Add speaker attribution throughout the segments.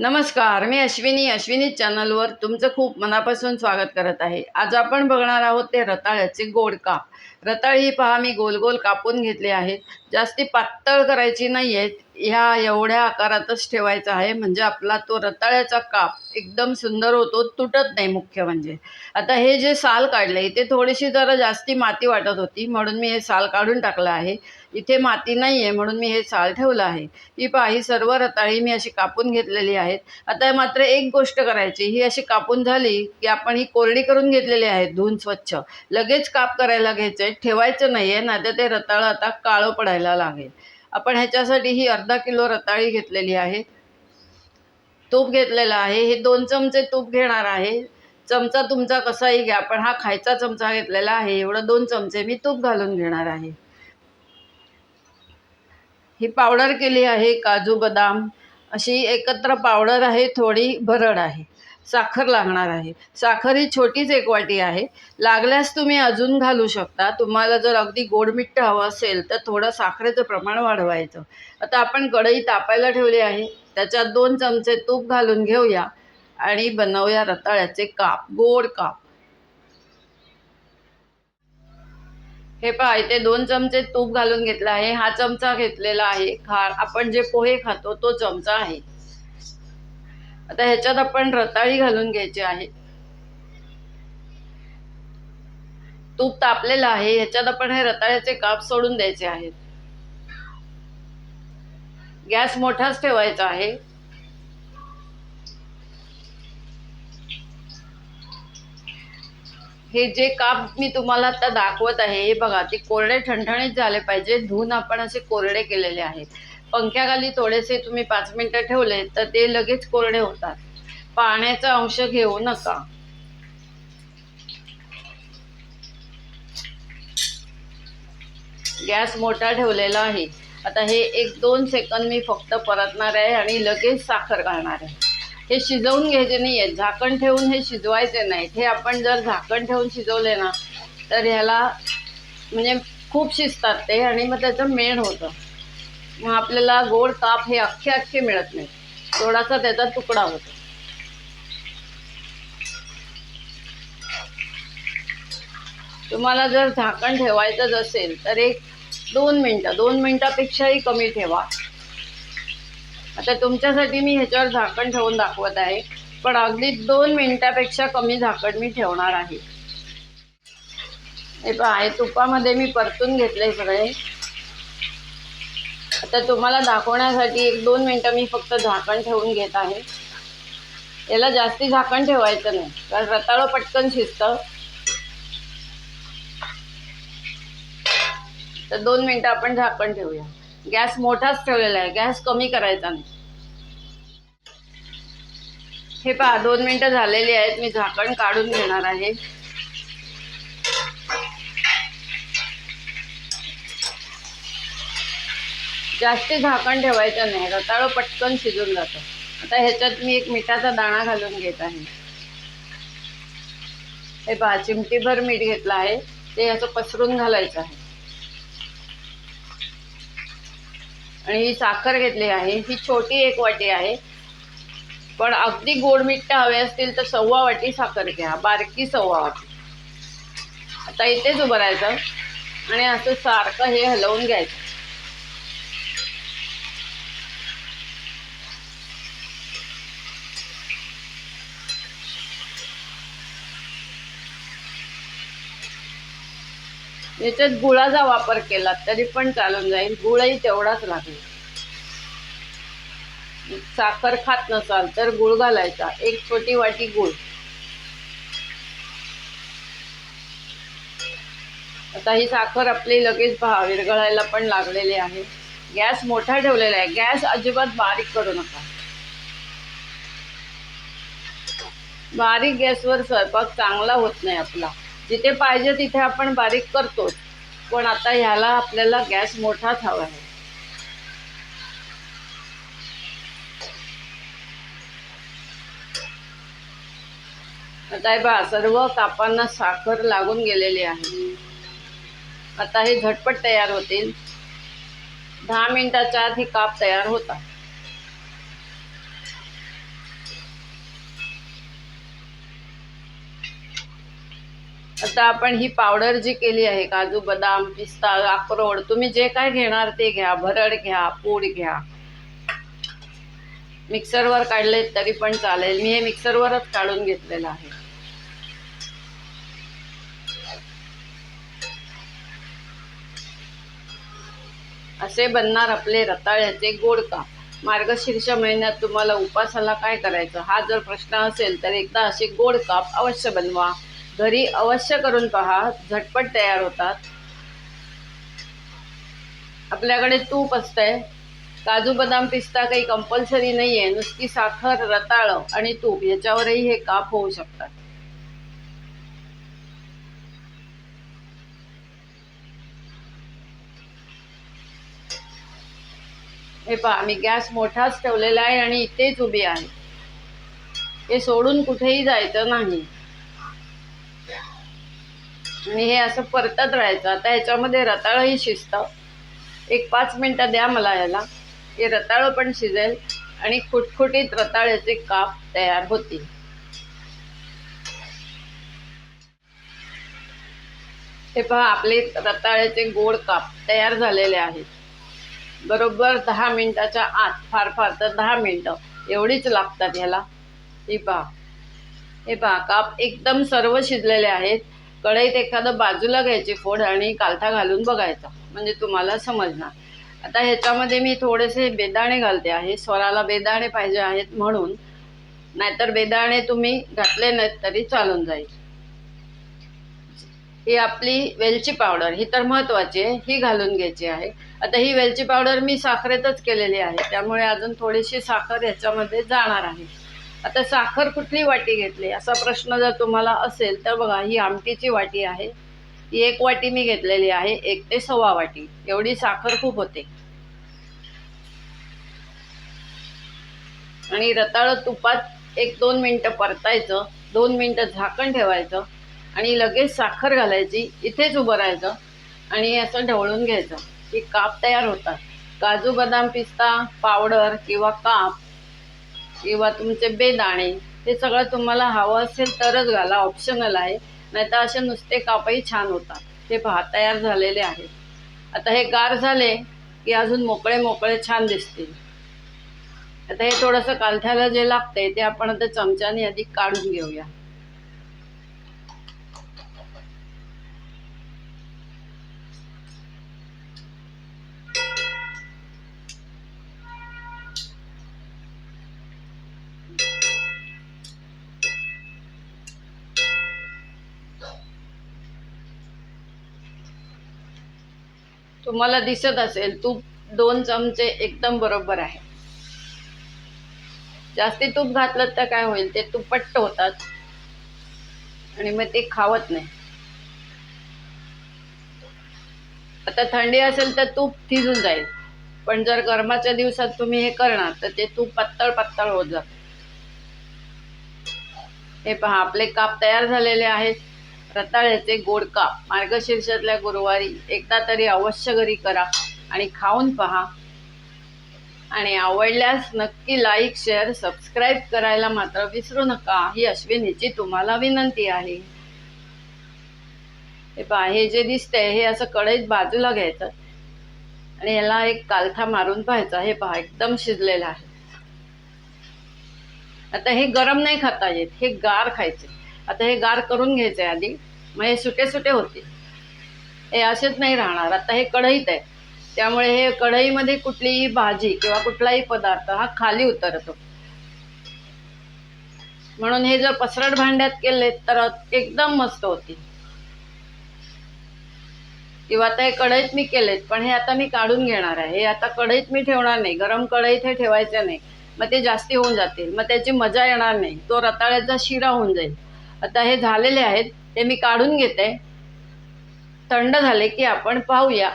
Speaker 1: नमस्कार मी अश्विनी अश्विनी चॅनलवर तुमचं खूप मनापासून स्वागत करत आहे. आज आपण बघणार आहोत ते रताळ्याचे गोड काप. रताळ ही पहा मी गोल गोल कापून घेतले आहेत जास्ती पातळ करायची नाही आहेत ह्या एवढ्या आकारातच ठेवायचा आहे. म्हणजे आपला तो रताळ्याचा काप एकदम सुंदर होतो तुटत नाही मुख्य म्हणजे. आता हे जे साल काढले ते थोडीशी जरा जास्ती माती वाटत होती म्हणून मी हे साल काढून टाकलं आहे. इथे माती नाही आहे म्हणून मी हे साल ठेवलं आहे. ही पहा ही सर्व रताळी मी अशी कापून घेतलेली आहेत. आता मात्र एक गोष्ट करायची ही अशी कापून झाली की आपण ही कोरडी करून घेतलेली आहे धुवून स्वच्छ. लगेच काप करायला घ्यायचं आहे ठेवायचं नाही आहे नाहीतर ते रताळं आता काळं पडायला लागेल. आपण ह्याच्यासाठी ही अर्धा किलो रताळी घेतलेली आहे. तूप घेतलेलं आहे. हे दोन चमचे तूप घेणार आहे. चमचा तुमचा कसाही घ्या पण हा खायचा चमचा घेतलेला आहे. एवढं दोन चमचे मी तूप घालून घेणार आहे. ही पावडर केली आहे काजू बदाम. अशी एकत्र पावडर आहे थोडी भरड आहे. साखर लागणार आहे. साखर ही छोटीच एक वाटी आहे. लागल्यास तुम्ही अजून घालू शकता. तुम्हाला जर अगदी गोडमिठ हवं असेल तर थोडं साखरेचं प्रमाण वाढवायचं. आता आपण कढई तापायला ठेवली आहे. त्याच्यात दोन चमचे तूप घालून घेऊया आणि बनवूया रताळ्याचे काप गोड काप. हे पहा इथे दोन चमचे तूप घालून घेतला आहे. हा चमचा घेतलेला आहे. खा आपण जे पोहे खातो तो चमचा आहे. आता ह्याच्यात आपण रताळी घालून घ्यायची आहे. तूप तापलेलं आहे. ह्याच्यात आपण हे रताळ्याचे काप सोडून द्यायचे आहेत. गॅस मोठाच ठेवायचा आहे. हे जे काप मी तुम्हाला आता दाखवत आहे हे बघा ते कोरडे ठणठणीत झाले पाहिजे. धुवून आपण असे कोरडे केलेले आहेत. पंख्याखाली थोडेसे तुम्ही पाच मिनटं ठेवले तर ते लगेच कोरडे होतात. पाण्याचा अंश घेऊ नका. गॅस मोठा ठेवलेला आहे. आता हे एक दोन सेकंद मी फक्त परतणार आहे आणि लगेच साखर घालणार आहे. हे शिजवून घ्यायचे नाही आहेत झाकण ठेवून हे शिजवायचे नाहीत हे आपण जर झाकण ठेवून शिजवले ना तर ह्याला म्हणजे खूप शिजतात ते आणि मग त्याचं मेण होतं. मग आपल्याला गोड ताप हे अख्खे अख्खे मिळत नाही. थोडासा त्याचा तुकडा होतो. तुम्हाला जर झाकण ठेवायचंच असेल तर एक दोन मिनटं दोन मिनटापेक्षाही कमी ठेवा. आता तुमच्यासाठी मी ह्याच्यावर झाकण ठेवून दाखवत आहे. पण अगदी दोन मिनिटापेक्षा कमी झाकण मी ठेवणार आहे. हे पहा तुपामध्ये मी परतून घेतले सगळे. आता तुम्हाला दाखवण्यासाठी एक दोन मिनटं मी फक्त झाकण ठेवून घेत आहे. याला जास्ती झाकण ठेवायचं नाही कारण रताळं पटकन शिजतं. तर दोन मिनटं आपण झाकण ठेवूया. गॅस मोठाच ठेवलेला आहे. गॅस कमी करायचा नाही. हे पहा दोन मिनटं झालेली आहेत. मी झाकण काढून घेणार आहे. जास्ती झाकण ठेवायचं नाही. रताळं पटकन शिजून जातं. आता ह्याच्यात मी एक मिठाचा दाणा घालून घेत आहे. हे पहा चिमटीभर मीठ घेतलं आहे. ते ह्याचं पसरून घालायचं आहे. आणि ही साखर घेतली आहे. ही छोटी एक वाटी आहे. पण अगदी गोड मिठ्ठ हवे असतील तर सव्वा वाटी साखर घ्या. बारकी सव्वा वाटी. आता इथेच उभं राहायचं. आणि असं सारखं हे हलवून घ्यायचं. याच्यात गुळाचा वापर केला तरी पण चालून जाईल. गुळही तेवढाच लागेल साखर खात नसाल तर गुळ घालायचा. एक छोटी वाटी गुळ. आता ही साखर आपली लगेच पहा विरघळायला पण लागलेली आहे. गॅस मोठा ठेवलेला आहे. गॅस अजिबात बारीक करू नका. बारीक गॅसवर स्वयंपाक चांगला होत नाही आपला. जिथे पाहिजे तिथे आपण बारीक करतोच पण आता ह्याला आपल्याला गॅस मोठाच हवा आहे. आता हे बा सर्व कापांना साखर लागून गेलेली आहे. आता हे झटपट तयार होतील. दहा मिनिटाच्या आत ही काप तयार होतात. आता आपण ही पावडर जी केली आहे काजू बदाम पिस्ता अक्रोड तुम्ही जे काय घेणार ते घ्या भरड घ्या पूड घ्या. मिक्सरवर काढले तरी पण चालेल. मी हे मिक्सरवरच काढून घेतलेलं आहे. असे बनणार आपले रताळ्याचे गोड काप मार्गशीर्ष महिन्यात तुम्हाला उपासाला काय करायचं? हा जर प्रश्न असेल तर एकदा असे गोड काप अवश्य बनवा. घरी अवश्य करून पहा. झटपट तयार होतात. आपल्याकडे तूप असतंय. काजू बदाम पिस्ता काही कंपल्सरी नाही आहे नुसती साखर रताळं आणि तूप याच्यावरही हे काप होऊ शकतात. हे पहा मी गॅस मोठाच ठेवलेला आहे आणि इथेच उभी आहे. हे सोडून कुठेही जायचं नाही. आणि हे असं परतत राहायचं. आता ह्याच्यामध्ये रताळंही शिजतं. एक पाच मिनटं द्या मला याला हे रताळं पण शिजेल आणि खुटखुटीत रताळ्याचे काप तयार होतील. हे पहा आपले रताळ्याचे गोड काप तयार झालेले आहेत. बरोबर दहा मिनिटाच्या आत फार फार तर दहा मिनिटं. एवढीच लागतात ह्याला. हे पहा. हे पहा काप एकदम सर्व शिजलेले आहेत. कढईत एखादं बाजूला घ्यायची फोड आणि कालथा घालून बघायचा. म्हणजे तुम्हाला समजणार. आता ह्याच्यामध्ये मी थोडेसे बेदाणे घालते आहे. स्वराला बेदाणे पाहिजे आहेत म्हणून. नाहीतर बेदाणे तुम्ही घातले नाहीत तरी चालून जाईल. ही आपली वेलची पावडर ही तर महत्त्वाची आहे. ही घालून घ्यायची आहे. आता ही वेलची पावडर मी साखरेतच केलेली आहे. त्यामुळे अजून थोडीशी साखर ह्याच्यामध्ये जाणार आहे. आता साखर कुठली वाटी घेतली? असा प्रश्न जर तुम्हाला असेल तर बघा ही आमटीची वाटी आहे. ही एक वाटी मी घेतलेली आहे एक ते सव्वा वाटी. एवढी साखर खूप होते. आणि रताळं तुपात एक दोन मिनटं परतायचं दोन मिनटं झाकण ठेवायचं आणि लगेच साखर घालायची इथेच उभं राहायचं आणि असं ढवळून घ्यायचं. की काप तयार होतात. काजू बदाम पिस्ता पावडर किंवा काप किंवा तुमचे बेदाणे हे सगळं तुम्हाला हवं असेल तरच घाला ऑप्शनल आहे. नाहीतर असे नुसते कापही छान होतात. ते पहा तयार झालेले आहेत आता हे गार झाले की अजून मोकळे मोकळे छान दिसतील. आता हे थोडंसं कालथ्याला जे लागते ते आपण आता चमच्याने आधी काढून घेऊया. तुम्हाला दिसत असेल तूप दोन चमचे एकदम बरोबर आहे. जास्ती तूप घातलं तर काय होईल ते तुपट्ट होतात. आणि मग ते खावत नाही. आता थंडी असेल तर तूप थिजून जाईल. पण जर गरमाच्या दिवसात तुम्ही हे करणार तर ते तूप पातळ पातळ होत जात. हे पहा आपले काप तयार झालेले आहेत. रताळ्याचे गोड काप. मार्गशीर्षातल्या गुरुवारी एकदा तरी अवश्य घरी करा आणि खाऊन पहा. आणि आवडल्यास नक्की लाईक शेअर सबस्क्राईब करायला मात्र विसरू नका. ही अश्विनीची तुम्हाला विनंती आहे. हे पहा हे जे दिसतंय हे असं कढईत बाजूला घ्यायचं. आणि याला एक कालथा मारून पाहायचा. हे पहा एकदम शिजलेलं आहे. आता हे गरम नाही खाता येत हे गार खायचे. आता हे गार करून घ्यायचं आहे आधी. मग हे सुटे सुटे होते हे असेच नाही राहणार. आता हे कढईत आहे. त्यामुळे हे कढईमध्ये कुठलीही भाजी किंवा कुठलाही पदार्थ हा खाली उतरतो. म्हणून हे जर पसरट भांड्यात केले तर एकदम मस्त होती किंवा आता हे कढईत मी केलेत पण हे आता मी काढून घेणार आहे. हे आता कढईत मी ठेवणार नाही. गरम कढईत हे ठेवायचं नाही. मग ते जास्ती होऊन जातील. मग त्याची मजा येणार नाही. तो रताळ्याचा शिरा होऊन जाईल. आता हे झालेले आहेत ते मी काढून घेते. थंड झाले की आपण पाहूया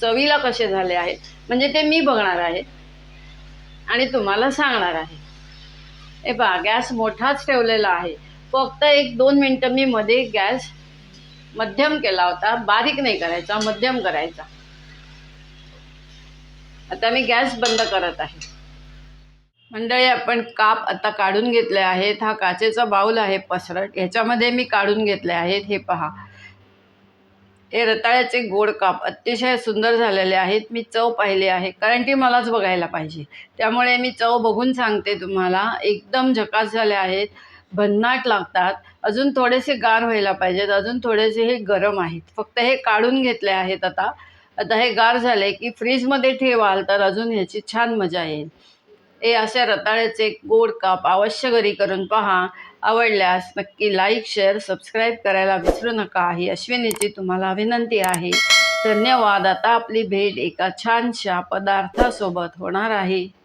Speaker 1: चवीला कसे झाले आहेत. म्हणजे ते मी बघणार आहे. आणि तुम्हाला सांगणार आहे. हे पहा गॅस मोठाच ठेवलेला आहे. फक्त एक दोन मिनटं मी मध्ये गॅस मध्यम केला होता. बारीक नाही करायचा मध्यम करायचा. आता मी गॅस बंद करत आहे. मंडळी आपण काप आता काढून घेतले आहेत. हा काचेचा बाऊल आहे पसरट. ह्याच्यामध्ये मी काढून घेतले आहेत. हे पहा. हे रताळ्याचे गोड काप अतिशय सुंदर झालेले आहेत. मी चव पाहिली आहे कारण ती मलाच बघायला पाहिजे. त्यामुळे मी चव बघून सांगते तुम्हाला. एकदम झकास झाले आहेत. भन्नाट लागतात. अजून थोडेसे गार व्हायला पाहिजेत. अजून थोडेसे हे गरम आहेत. फक्त हे काढून घेतले आहेत आता. आता हे गार झाले की फ्रीजमध्ये ठेवाल तर अजून ह्याची छान मजा येईल. हे अशा रताळ्याचे गोड काप अवश्य घरी करून पहा. आवडल्यास नक्की लाईक शेअर सबस्क्राईब करायला विसरू नका. ही अश्विनीची तुम्हाला विनंती आहे. धन्यवाद. आता आपली भेट एका छानशा पदार्थासोबत होणार आहे.